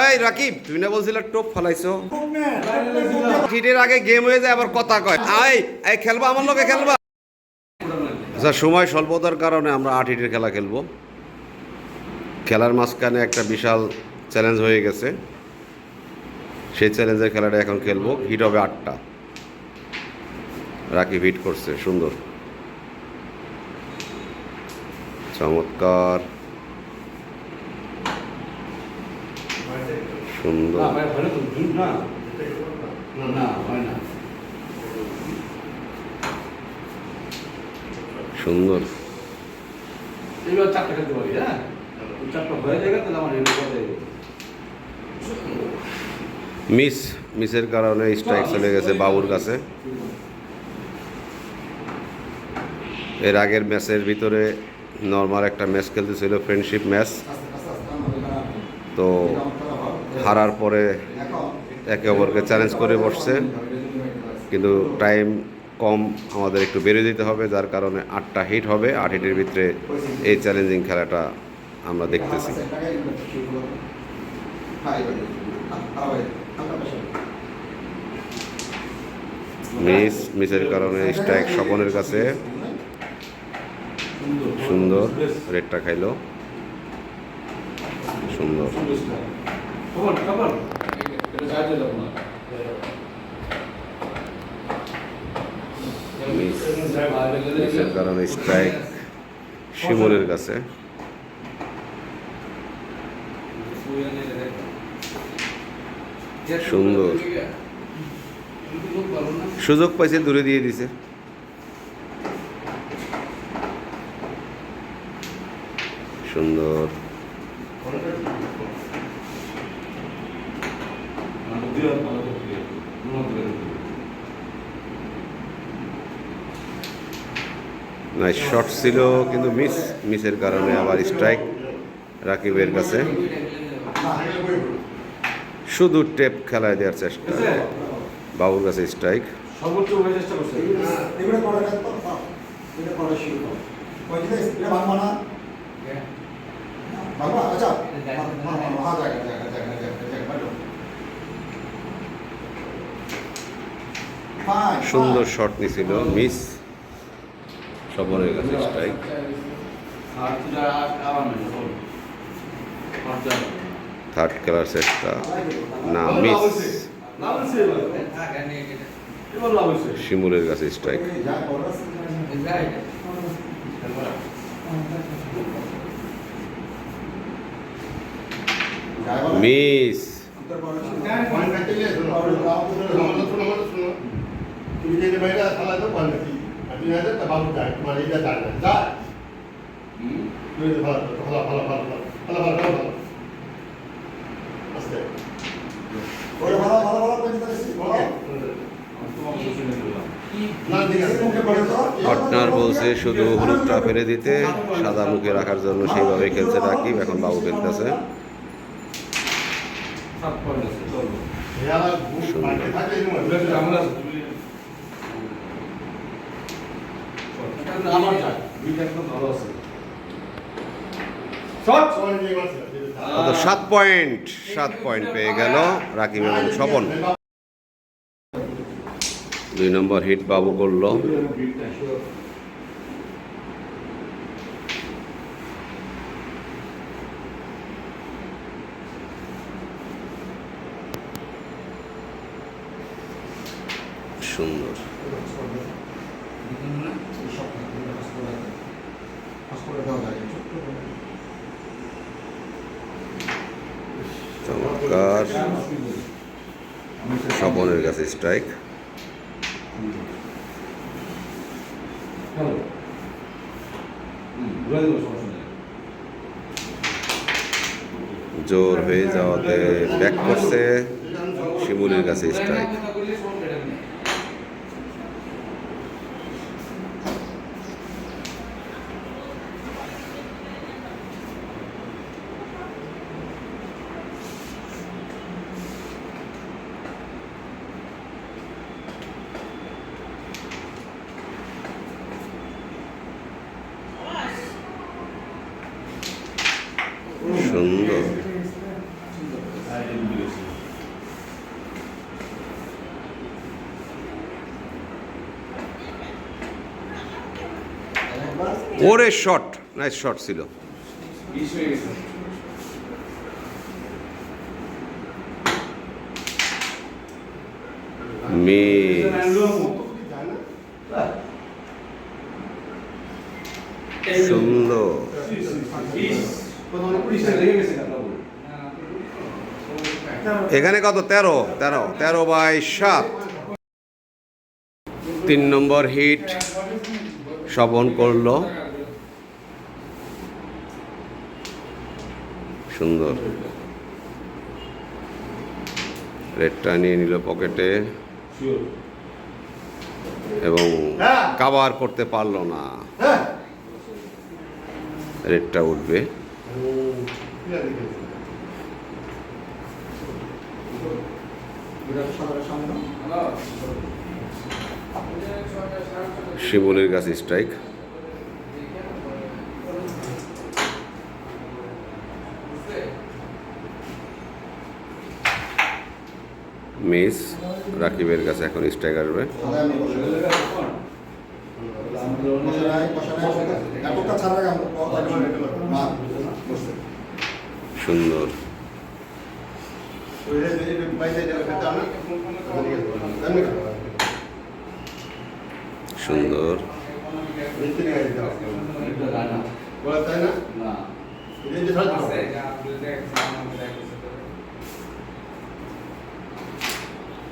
ওই রাকিব তুই না বলছিল টোপ ফালাইছো? হিটের আগে গেম হয়ে যায় আবার কথা কয়। আই এই খেলবা আমার লোকে খেলবা। আচ্ছা সময় স্বল্পতার কারণে আমরা আট হিটের খেলা খেলব। খেলার মাঝখানে একটা বিশাল চ্যালেঞ্জ হয়ে গেছে। সেই চ্যালেঞ্জের খেলাটা এখন খেলব। হিট হবে আটটা। রাকিব হিট করছে সুন্দর। চমৎকার। সুন্দর সুন্দর এবার চারটা খেলতে পারি হ্যাঁ চারটা হয়ে যাবে তাহলে আমার এগুলো করে দেবে মিস মিসের কারণে স্ট্রাইক চলে গেছে বাবুর কাছে এর আগের ম্যাচের ভিতরে নর্মাল একটা ম্যাচ খেলতেছিল ফ্রেন্ডশিপ ম্যাচ তো হারার পরে একে অপরকে চ্যালেঞ্জ করে বসছে। কিন্তু টাইম কম আমাদের একটু বেড়ে দিতে হবে, যার কারণে আটটা হিট হবে। আট হিটের ভিতরে এই চ্যালেঞ্জিং খেলাটা আমরা দেখতেছি। মিস, মিসের কারণে স্ট্রাইক স্বপনের কাছে। সুন্দর রেটটা খাইলো। সুন্দর। ತಗೊಳ್ಳಿ ತಗೊಳ್ಳಿ কারণ স্ট্রাইক শিমুলের কাছে সুন্দর সুযোগ পাইছে দূরে দিয়ে দিছে। সুন্দর। নাইস শট ছিল কিন্তু মিস মিসের কারণে আবার স্ট্রাইক রাকিবের কাছে। শুধু টেপ খেলায় দেওয়ার চেষ্টা। বাবুর কাছে স্ট্রাইক সর্বোচ্চ সুন্দর শট নিছিল মিস সবরের কাছে স্ট্রাইক থার্ড ক্লাস একটা না মিস শিমুলের কাছে স্ট্রাইক মিস তুমি যদি বাইরে তাহলে তো বাবু যায় তোমার এইটা যায় না যায় তুমি ভালো ভালো ভালো ভালো ভালো ভালো ভালো ভালো আস্তে ওরে ভালো ভালো পার্টনার বলছে শুধু হলুদটা ফেলে দিতে সাদা মুখে রাখার জন্য সেইভাবে খেলছে রাকিব এখন বাবু খেলতেছে সাত পয়েন্ট আছে চলো ইয়ালা বুক মার্কে থাকে এরকম বুলেট আমরা যায়। দুইটা একদম ভালো আছে। সাত পয়েন্ট সাত পয়েন্ট পেয়ে গেল রাকিব এবং স্বপন। দুই নম্বর হিট বাবু করল। সুন্দর হাসপাতালে দাও যায় ছোট্ট করে চমৎকার স্বপনের কাছে স্ট্রাইক জোর হয়ে যাওয়াতে ব্যাক করছে শিমুলের কাছে স্ট্রাইক সুন্দর সাইডে ডুবে গেছে একবার ওরে শট নাইস শট ছিল। হয়ে সুন্দর। এখানে কত? তেরো। তেরো। তেরো বাই সাত। তিন নম্বর হিট। শবন করল। সুন্দর। রেডটা নিয়ে নিল পকেটে। এবং কাবার করতে পারল না। হ্যাঁ। রেডটা উঠবে। শিবুলের কাছে স্ট্রাইক মিস রাকিবের কাছে এখন স্ট্রাইক আসবে। সুন্দর। আমি বসে বসে নাই বসে নাই এতটা ছাড়া আগে আমরা মা বসে সুন্দর সুন্দর তাই না না এই যে সারা এই বিদায় বিদায় চেষ্টা করে দেখতে পারি এই বিদায়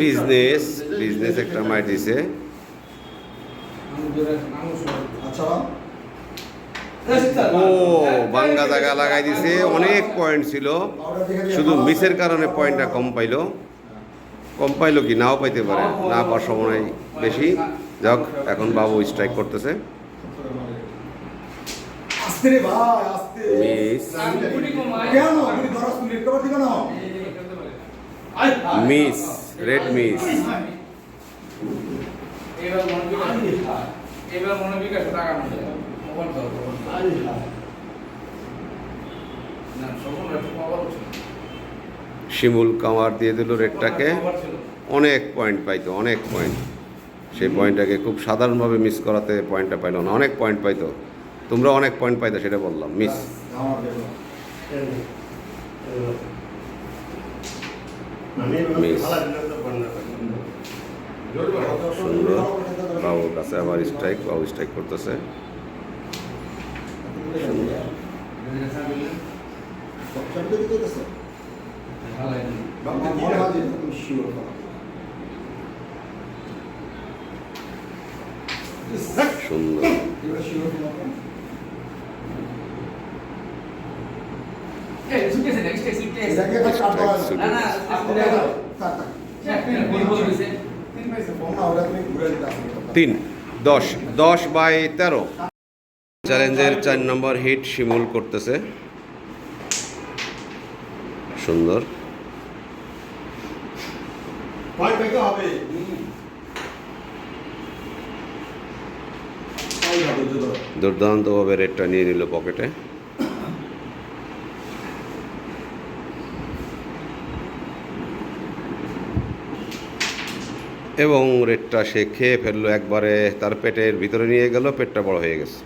বিজনেস বিজনেস একটা মাই দিছে। আচ্ছা। ও বাঙ্গা জায়গা লাগাই দিছে। অনেক পয়েন্ট ছিল। শুধু মিসের কারণে পয়েন্টটা কম পাইলো। কম পাইলো কি? নাও পাইতে পারে। না পাওয়ার সময় বেশি। যাক এখন বাবু স্ট্রাইক করতেছে। আস্তে রে ভাই আস্তে মিস। কেন? তুমি দরস দিবে না মিস রেড মিস। এবার এবার টাকা মনে মোবাইল দাও না সকল একটু পাওয়ার শিমুল কামার দিয়ে দিল রেডটাকে। অনেক পয়েন্ট পাইতো অনেক পয়েন্ট সেই পয়েন্টটাকে খুব সাধারণভাবে মিস করাতে পয়েন্টটা পাইলো না অনেক পয়েন্ট পাইতো। তোমরা অনেক পয়েন্ট পাইতো, সেটা বললাম মিস সুন্দর। বাবুর কাছে আবার স্ট্রাইক বাবু স্ট্রাইক করতেছে। সুন্দর এবার শিওর তোমাকে এই সুটকেসে নেক্সট সুটকেস এটাকে একটা কাট দেওয়া Strike না না আপনি থাক থাক বল বল দিছে তিন দশ দশ বাই তেরো চ্যালেঞ্জের চার নম্বর হিট শিমুল করতেছে। সুন্দর। পয়েন্ট পেতে হবে। দুর্দান্তভাবে রেটটা নিয়ে নিল পকেটে এবং রেটটা সে খেয়ে ফেলল একবারে, তার পেটের ভিতরে নিয়ে গেল, পেটটা বড় হয়ে গেছে।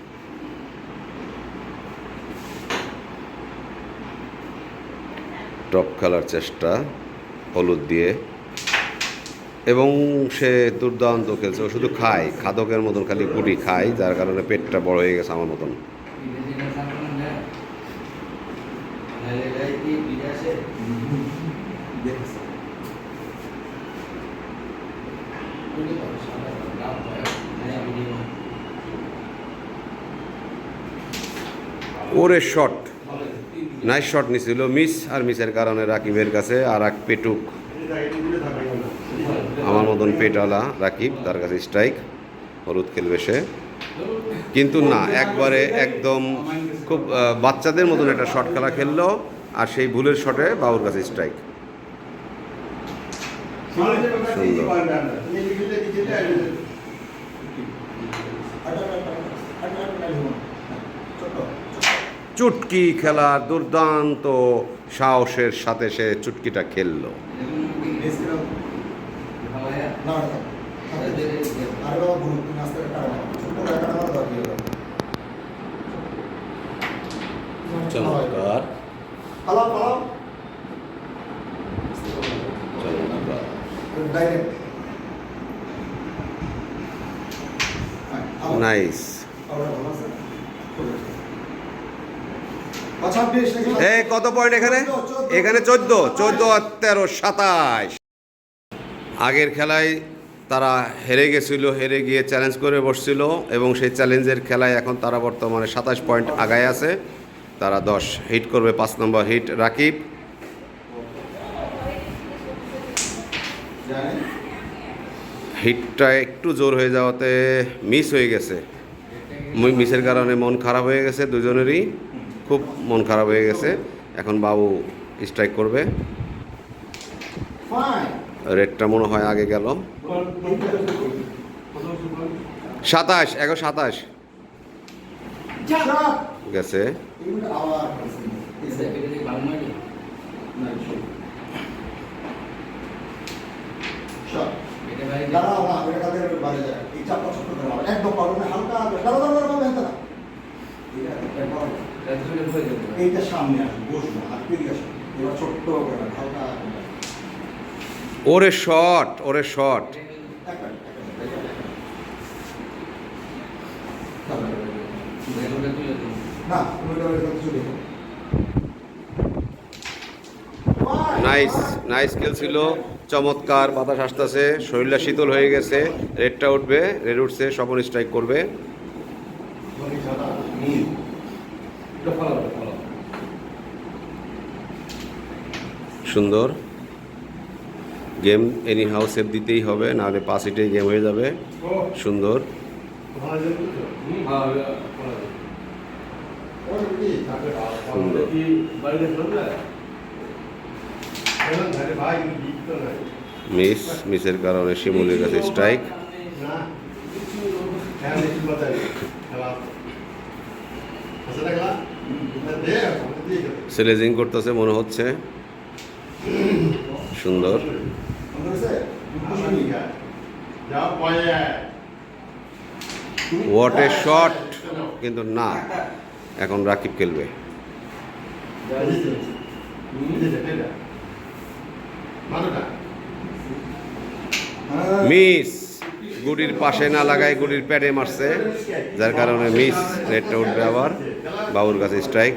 টপ খেলার চেষ্টা, হলুদ দিয়ে। এবং সে দুর্দান্ত খেলছে, ও শুধু খায়, খাদকের মতন খালি গুটি খায়, যার কারণে পেটটা বড় হয়ে গেছে আমার মতন। ওরে শট। নাইস শট নিছিল মিস আর মিসের কারণে রাকিবের কাছে আর এক পেটুক। আমার মতন পেটালা রাকিব, তার কাছে স্ট্রাইক হলুদ খেলবে সে। কিন্তু না, একবারে একদম খুব বাচ্চাদের মতন একটা শট খেলা খেললো আর সেই ভুলের শটে বাবুর কাছে স্ট্রাইক সুন্দর। আটা আটা আটা আটা আটা ছোট চুটকি খেলা দুর্দান্ত সাহসের সাথে সে চুটকিটা খেললো। বেশ করে না না আর বাবা গুরু তুমি আস্তে করে কাটা ছোট করে কাটা মারা দাও দিয়ে দাও চমৎকার পালাও পালাও চমৎকার ডাইরেক্ট নাইস ছাব্বিশ এ, কত পয়েন্ট এখানে? এখানে চোদ্দ চোদ্দ তেরো, সাতাশ। আগের খেলায় তারা হেরে গেছিল, হেরে গিয়ে চ্যালেঞ্জ করে বসছিল এবং সেই চ্যালেঞ্জের খেলায় এখন তারা বর্তমানে সাতাশ পয়েন্ট আগায় আছে। তারা দশ হিট করবে পাঁচ নম্বর হিট রাকিব। হিটটা একটু জোর হয়ে যাওয়াতে মিস হয়ে গেছে। মিসের কারণে মন খারাপ হয়ে গেছে দুজনেরই। খুব মন খারাপ হয়ে গেছে। এখন বাবু স্ট্রাইক করবে। রেটটা মনে হয় আগে গেল। সাতাশ, এগো সাতাশ। গেছে। আবার শট দাঁড়াও না ওটা কাদের বাইরে যায় এই চাপটা ছোট করে মারো। একদম পারো না হালকা দাঁড়াও দাঁড়াও দাঁড়াও হেঁটে না এইটা সামনে আসবে বসবো হাত পেরিয়ে আসবে। এবার ছোট্ট করে হালকা ওরে শট ওরে যাও নাইস নাইস খেল ছিল চমৎকার বাতাস আসতেছে শরীরটা শীতল হয়ে গেছে রেডটা উঠবে রেড উঠছে স্বপন স্ট্রাইক করবে। সুন্দর। গেম এনি হাউ সেভ দিতেই হবে, নাহলে হিটেই গেম হয়ে যাবে। সুন্দর। মিস মিসের কারণে শিমুলের কাছে স্ট্রাইক সেলেজিং করতেছে, মনে হচ্ছে। সুন্দর। এ শট কিন্তু না, এখন রাকিব খেলবে। মিস, গুডির পাশে না লাগায় গুডির প্যাডে মারছে, যার কারণে মিস রেডটা উঠবে আবার, বাবুর কাছে স্ট্রাইক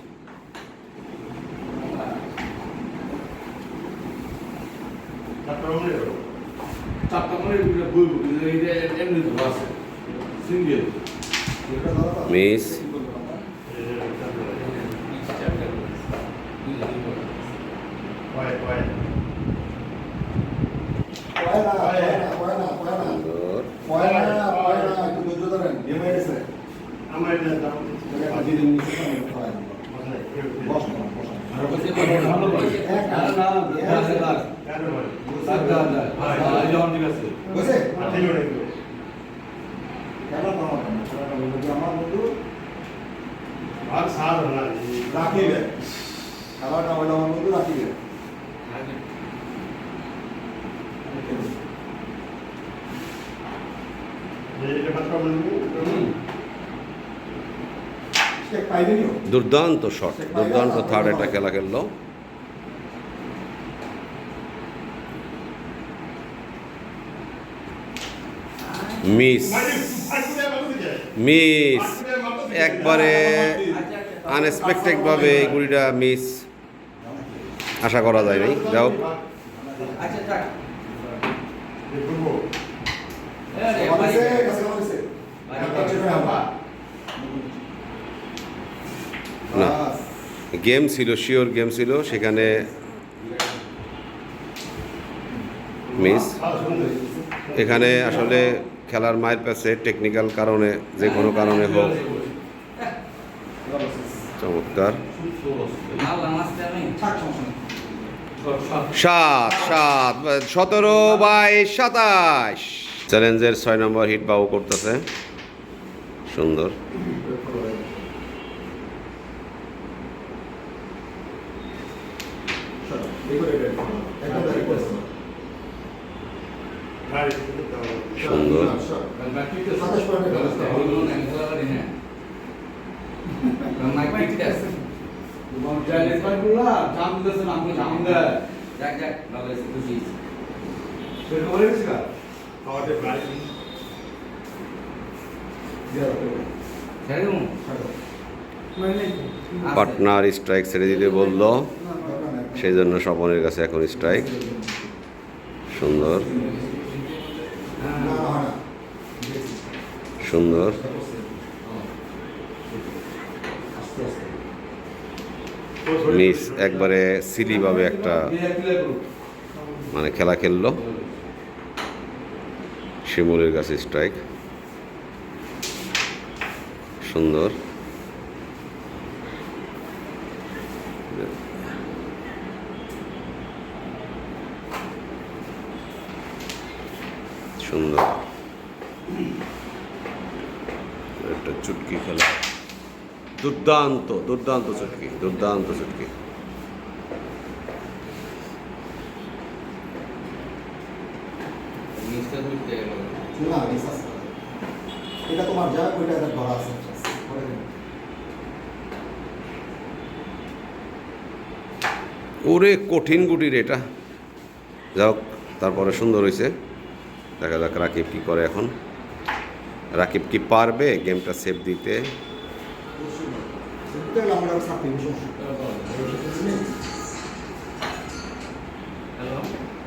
চারটা মানে এটা এমনি তো আছে সিঙ্গেল। মিস আমার আর সার রাখিবে খেলাটা হলো আমার বন্ধু রাখিবে এটা কথা বলব দুর্দান্ত শট দুর্দান্ত থার্ড একটা খেলা খেললো মিস মিস একবারে আনএক্সপেক্টেডভাবে এই গুড়িটা মিস আশা করা যায় নাই যাও আচ্ছা থাক দেখব আরে আমাদের ভাই কাছে আমাদের না। গেম ছিল, শিওর গেম ছিল, সেখানে মিস। এখানে আসলে খেলার মায়ের পাশে টেকনিক্যাল কারণে, যে কোনো কারণে হোক। চমৎকার। সাত সাত, সতেরো বাইশ সাতাশ। চ্যালেঞ্জের ছয় নম্বর হিট বাবু করতেছে। সুন্দর একদম দাঁড়িয়ে পড়েছে সুন্দর সাতাশ পয়েন্টে খেলা আছে। ওইগুলো না খেলা পারি না মাইক পিটতে আছে যাক যাক ভালো আছে খুশি দেবো? পার্টনার স্ট্রাইক ছেড়ে দিতে বলল। সেই জন্য স্বপনের কাছে এখন স্ট্রাইক। সুন্দর। সুন্দর। মিস একবারে সিলিভাবে একটা মানে খেলা খেললো। শিমুলের কাছে স্ট্রাইক সুন্দর। সুন্দর। একটা চুটকি খেলা। দুর্দান্ত দুর্দান্ত চুটকি দুর্দান্ত চুটকি মিস্টার বুঝতে গেল না, miss আছে। এদের ধরা আছে। ওরে কঠিন গুটির এটা। যাক তারপরে সুন্দর হয়েছে দেখা যাক রাকিব কি করে এখন। রাকিব কি পারবে গেমটা সেভ দিতে?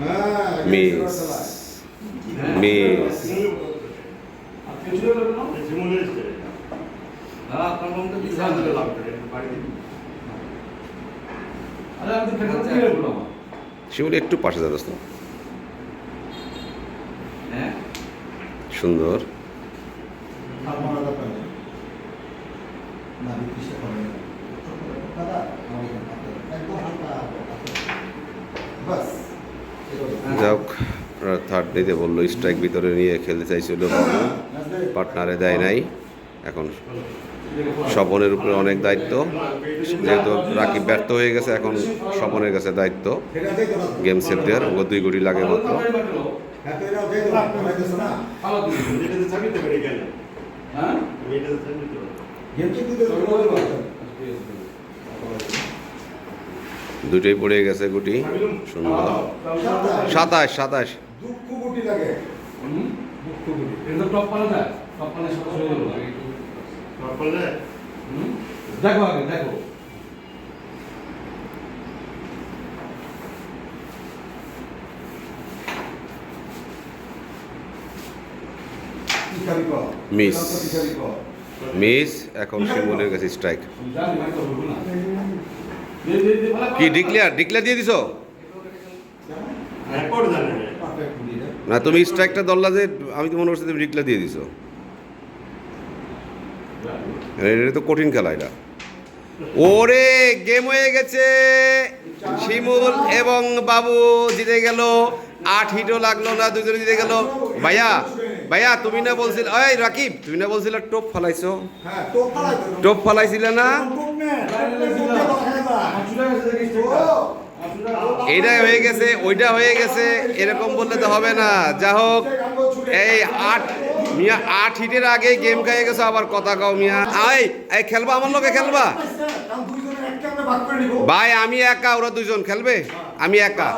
হ্যাঁ, মিস। মিস। হ্যাঁ শিমুল একটু পাশে যা দোস্ত। হ্যাঁ? সুন্দর। আর থার্ড দিতে বলল স্ট্রাইক ভিতরে নিয়ে খেলতে চাইছিল পার্টনারে দেয় নাই। এখন স্বপনের উপরে অনেক দায়িত্ব। যেহেতু রাকিব ব্যর্থ হয়ে গেছে, এখন স্বপনের কাছে দায়িত্ব। গেম সেভ দেওয়ার ও দুই কোটি লাগে মাত্র। দুটোই পড়ে গেছে গুটি সুন্দর সাতাশ সাতাশ। গুটি লাগে। দুঃখ গুটি টপ পালে না টপ পালে সকাল হয়ে গেল। দেখো আগে দেখো। কর? মিস। এখন শিমুলের কাছে স্ট্রাইক জানি কি ডিক্লেয়ার ডিক্লেয়ার দিয়ে দিছো? পারফেক্ট গুটি রে না তুমি স্ট্রাইকটা দল্লা যে আমি তো মনে করছি তুমি ডিক্লেয়ার দিয়ে দিছো। এটা তো কঠিন খেলা এটা। ওরে গেম হয়ে গেছে। শিমুল এবং বাবু জিতে গেল। আট হিটও লাগল না দুজনে জিতে গেল। ভাইয়া ভাইয়া তুমি না বলছিল ওই রাকিব তুমি না বলছিল টোপ ফালাইছো? হ্যাঁ টোপ ফালাইছিলে না তো হয়ে গেছে, ওইটা হয়ে গেছে, এরকম বললে তো হবে না। যা হোক, এই আট, মিয়া, আট হিটের আগে গেম খাইয়ে গেছে, আবার কথা কও মিয়া। এই খেলবা আমার লোকে খেলবা। ভাই, আমি একা, ওরা দুজন খেলবে? আমি একা।